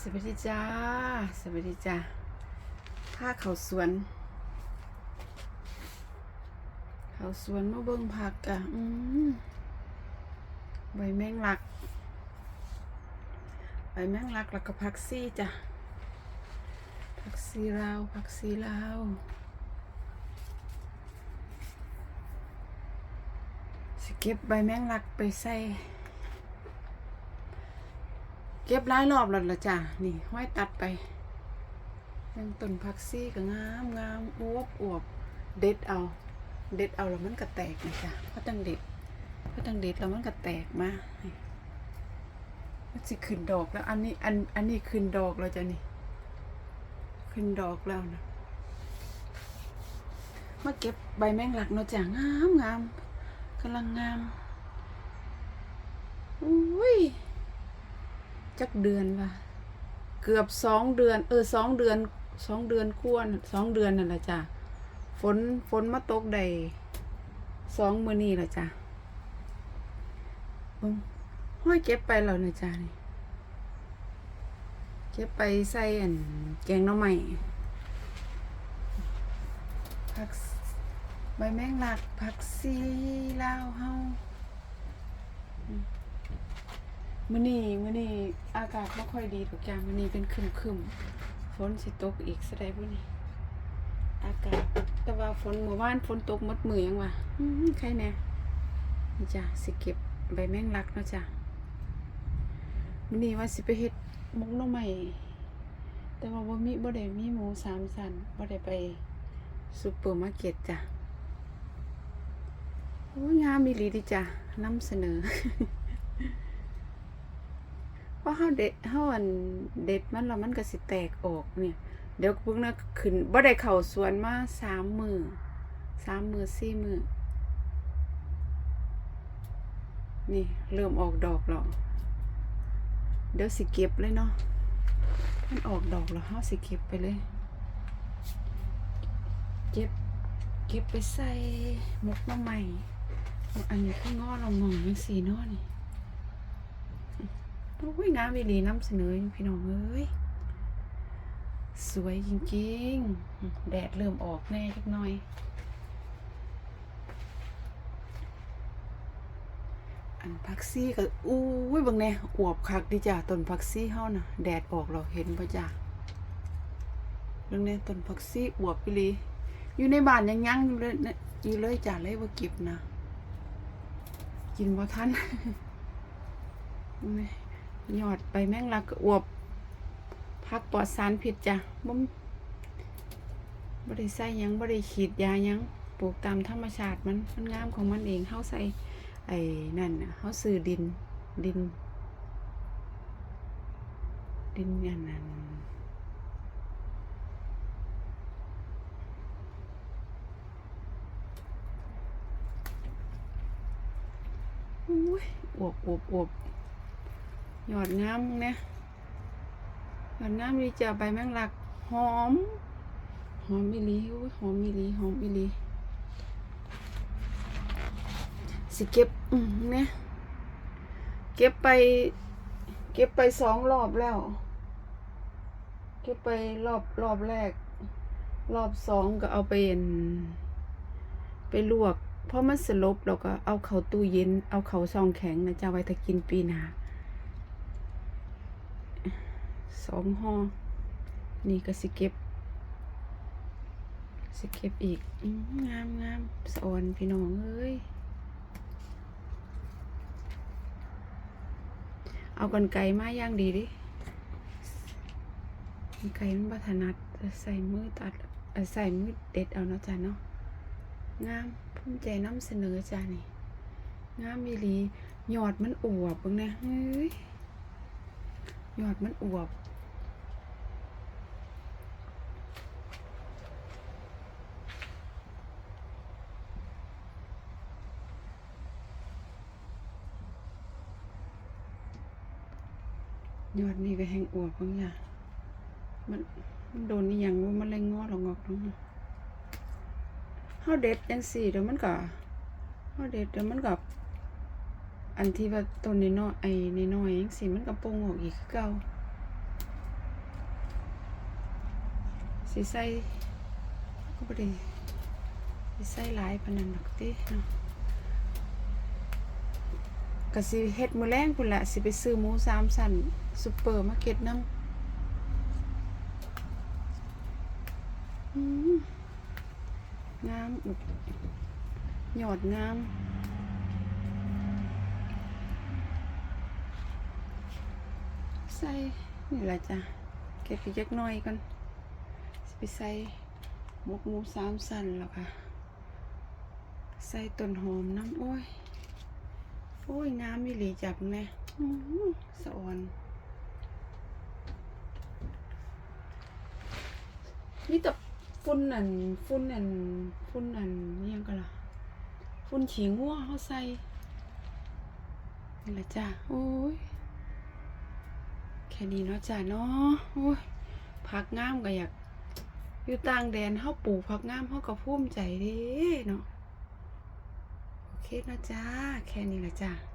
สวัสดีจ้า สวัสดีจ้าผ้าเขาสวน เขาสวนมาเบิ่งผักกะอืมใบแมงลัก ใบแมงลักแล้วก็ผักซี่จ้ะ ผักซีลาว ผักซีลาวสเก็บใบแมงลักไปใส่ ก็บหลายรอบแล้วล่ะจ้ะนี่ห้อยตัดไปยังต้นผักซี่ก็งามงามอวบอวบเด็ดเอา เด็ดเอาแล้วมันก็แตกนะจ้ะเพราะตั้งเด็ดเพราะตั้งเด็ดแล้วมันก็แตกมามันสิขึ้นดอกแล้วอันนี้อันอันนี้ขึ้นดอกแล้วจ้ะนี่ ขึ้นดอกแล้วนะมาเก็บใบแมงลักเนาะจ้ะงามงามกำลังงามอุ้ย จักเดือนว่ะเกือบสองเดือน เออสองเดือนสองเดือนกวนสองเดือนนั่นแหละจ้ะฝนฝนมาตกได้สองมือนี่แหละจ้ะเบิ่งห้อยเก็บไปแล้วนะจ้ะนี่เก็บไปใส่อันแกงน้อใหม่ผักใบแมงลักผักซีลาวเฮา มื้อนี้มื้อนี้อากาศบ่ค่อยดีทุกอย่างมื้อนี้เป็นครึมๆฝนสิตกอีกซะได้บ่นี่อากาศแต่ว่าฝนเมื่อวานฝนตกหมดมือยังวะอือใครแน่นี่จ้ะสิเก็บใบแมงลักเนาะจ้ะมื้อนี้ว่าสิไปเฮ็ดหมกหน่อไม้แต่ว่าบ่มีบ่ได้มีหมูสามสันบ่ได้ไปซุปเปอร์มาร์เก็ตจ้ะโอ้ยงามอีหลีดีจ้ะนำเสนอ เพราะเฮาเด็ดเฮาอันเด็ดมันแล้วมันก็สิแตกออกเนี่ย เดี๋ยวพวกนั้นขึ้นบ่ได้เข้าสวนมาสามมือสามมือสี่มือนี่เริ่มออกดอกแล้วเดี๋ยวสิเก็บเลยเนาะมันออกดอกแล้วเฮาสิเก็บไปเลย เก็บเก็บไปใส่หมกหน้ำใหม่อันนี้คืองอเรามองยังสีนาะนี่ อุ้ยงามอีหลีน้ำเสนอพี่น้องเอ้ยสวยจริงๆ แดดเริ่มออกแน่จักหน่อย อันพักซี่ก็อู้ยบางแน่อวบคักดีจ้ะต้นพักซี่เฮาน่ะแดดออกเราเห็นปะจ้ะเรื่องนี้ต้นพักซี่อวบอีหลีอยู่ในบ้านยังยังอยู่เลยเนี่ยอยู่เลยจ้ะเลยว่าเก็บนะ กินบ่ทันนี่ ยอดไปแมงลักอวบพักปลอดสารผิดจ้ะบ่มบ่ได้ใส่ยังบ่ได้ขีดยายังปลูกตามธรรมชาติมันมันงามของมันเองเฮาใส่ไอ้นั่นน่ะเฮาซื้อดินดิน ดินอย่างนั้นอุ้ยอวบอวบอวบ หยอดงามนี่ยอดงามดีจ้ะใบแมงลักหอม หอมอีลีหอมอีลีหอมอีลีสิเก็บอืมเนี่ยเก็บไป เก็บไปสองรอบแล้ว เก็บไปรอบรอบแรก รอบสองก็เอาไปเ็น ไปลวกเพราะมันสลบเราก็เอาเข้าตู้เย็น เอาเข้าซองแข็งนะจะไว้ถ้ากินปีหนา สองห่อนี่ก็สิเก็บ สิเก็บอีกงามงามสอนพี่น้องเอ้ยเอากันไก่มาย่างดีดิกรรไก่มันบัถนัดใส่มือตัดใส่มือเด็ดเอาเนาะจ้ะเนาะงามภูมิใจนำเสนอจ้ะนี่งามอีหลียอดมันอวบเบิ่งนะเฮ้ยยอดมันอวบ ยอดนี่ก็แห้งอวบบ้างล่ะมันมันโดนนี่ยังว่ามันเลยงอหรอกงอกนี้องเาเด็ดยังสี่เดี๋ยวมันก็เฮาเด็ดเดี๋ยวมันก็อันที่ว่าต้นนี้น้อยไอ้นี่น้อยยังสี่มันก็ปงออกอีกคือเก่าสีใส่ก็ไม่ได้สีใส่หลายปานนั้นดอกตีเนาะ ก็สิเฮ็ดมื้อแรงพุ่นละสิไปซื้อหมูสามสันซุปเปอร์มาร์เก็ตนำอืมงามอุกยอดงามใส่นี่ละจ้ะเก็บไปจักหน่อยก่อนสิไปใส่หมกหมูสามสันแล้วค่ะ ใส่ต้นหอมน้ำโอ้ย อ้ยงามอีหลีจับแม่อื้อหือสะออนนี่แต่ฝุ่นอันฝุ่นอันฝุ่นอันนี่ยังกันล่ะฝุ่นฉีงัวเขาใส่นี่แหละจ้ะโอ้ยแค่นี้เนาะจ้ะเนาะโอ้ยผักงามก็อยากอยู่ต่างแดนเฮาปลูกผักงามเฮาก็ภูมิใจเด้เนาะ โอเคเนะจ๊ะ แค่นี้แหละจ้ะ